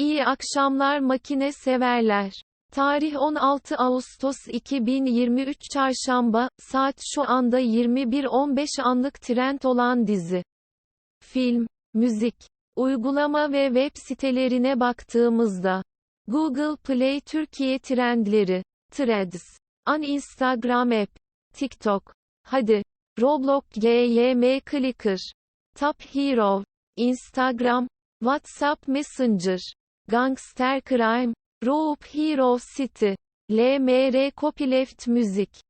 İyi akşamlar makine severler. Tarih 16 Ağustos 2023 Çarşamba, saat şu anda 21.15 anlık trend olan dizi. Film, müzik, uygulama ve web sitelerine baktığımızda, Google Play Türkiye trendleri, Threads, An Instagram App, TikTok, Hadi, Roblox GYM Clicker, Top Hero, Instagram, WhatsApp Messenger, Gangster Crime, Rope Hero City, LMR Copyleft Müzik,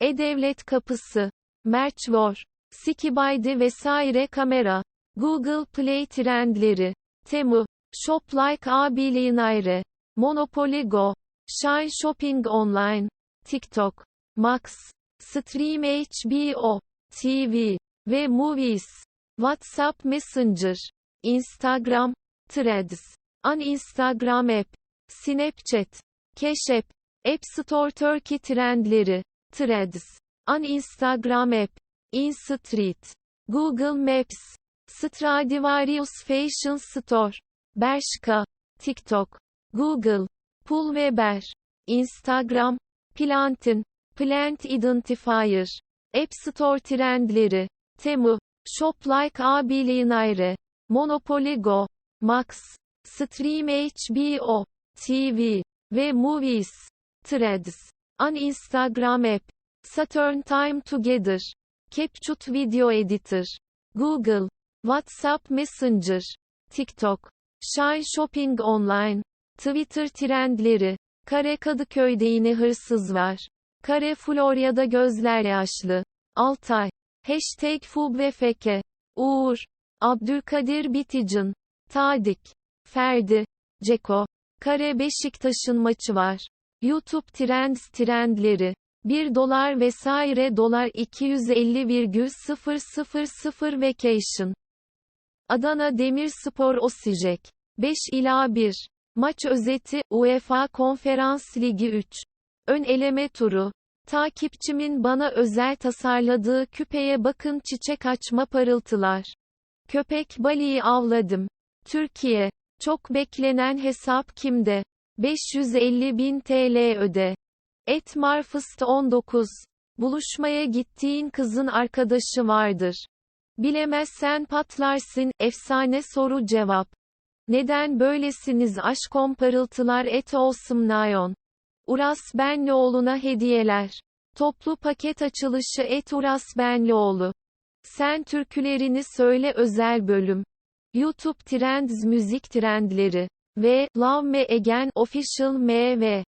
E-Devlet Kapısı, Merch War, Skibidi vesaire kamera, Google Play trendleri, Temu, Shop Like Abilinaire, Monopoly Go, Shine Shopping Online, TikTok, Max, Stream HBO, TV ve Movies, WhatsApp Messenger, Instagram, Threads, An Instagram App, Snapchat, Cash App, App Store Turkey trendleri, Threads, An Instagram App, InStreet, Google Maps, Stradivarius Fashion Store, Bershka, TikTok, Google, Pulveber, Instagram, Plantin, Plant Identifier, App Store trendleri, Temu, Shop Like Abilinaire, Monopoly Go, Max, Stream HBO, TV ve Movies, Threads, An Instagram App, Saturn Time Together, CapCut Video Editor, Google, WhatsApp Messenger, TikTok, Shine Shopping Online, Twitter trendleri, Kare Kadıköy'de yine hırsız var. Kare Florya'da gözler yaşlı. Altay. Hashtag Fub ve Feke. Uğur. Abdülkadir Biticin. Tadik. Ferdi. Ceko. Kare Beşiktaş'ın maçı var. YouTube Trends trendleri. 1 dolar vesaire dolar 250,000 vacation. Adana Demirspor Osijek. 5 ila 1. Maç özeti, UEFA Konferans Ligi 3. Ön eleme turu. Takipçimin bana özel tasarladığı küpeye bakın çiçek açma parıltılar. Köpek Bali'yi avladım. Türkiye. Çok beklenen hesap kimde? 550 bin TL öde. Et Marfıst 19. Buluşmaya gittiğin kızın arkadaşı vardır. Bilemezsen patlarsın, efsane soru cevap. Neden böylesiniz aşkom parıltılar et olsum nayon. Uras Benlioğlu'na hediyeler. Toplu paket açılışı et Uras Benlioğlu. Sen türkülerini söyle özel bölüm. YouTube Trends müzik trendleri. Ve Love Me Again Official MV.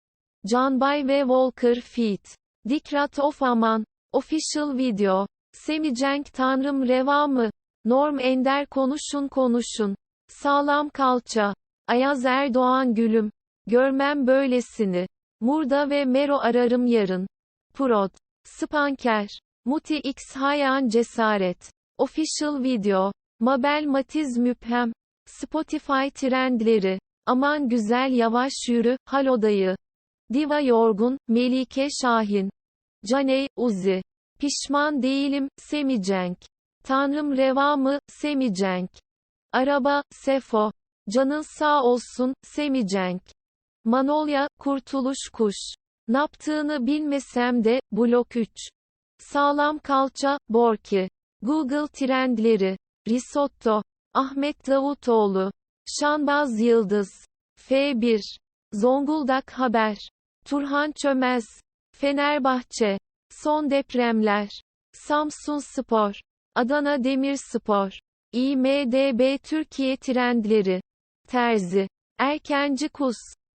Canbay ve Walker Feat. Dikrat of Aman. Official Video. Semicenk Tanrım Reva mı? Norm Ender konuşun konuşun. Sağlam kalça. Ayaz Erdoğan gülüm. Görmem böylesini. Murda ve Mero ararım yarın. Prod. Spanker. Muti X Hayan Cesaret. Official Video. Mabel Matiz Müphem. Spotify trendleri. Aman güzel yavaş yürü, halodayı. Diva Yorgun, Melike Şahin. Caney, Uzi. Pişman değilim, Semicenk. Tanrım reva mı, Semicenk. Araba, Sefo. Canın sağ olsun, Semicenk. Manolya, Kurtuluş Kuş. Naptığını bilmesem de, Blok 3. Sağlam kalça, Borki. Google trendleri. Risotto. Ahmet Davutoğlu. Şanbaz Yıldız. F1. Zonguldak Haber. Turhan Çömez. Fenerbahçe. Son depremler. Samsun Spor. Adana Demirspor. İMDB Türkiye trendleri. Terzi. Erkenci Kus.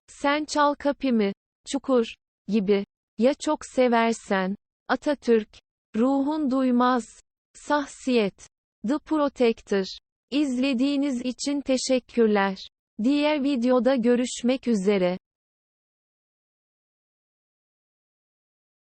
Sen çal kapımı. Çukur. Gibi. Ya çok seversen. Atatürk. Ruhun duymaz. Sahsiyet. The Protector. İzlediğiniz için teşekkürler. Diğer videoda görüşmek üzere.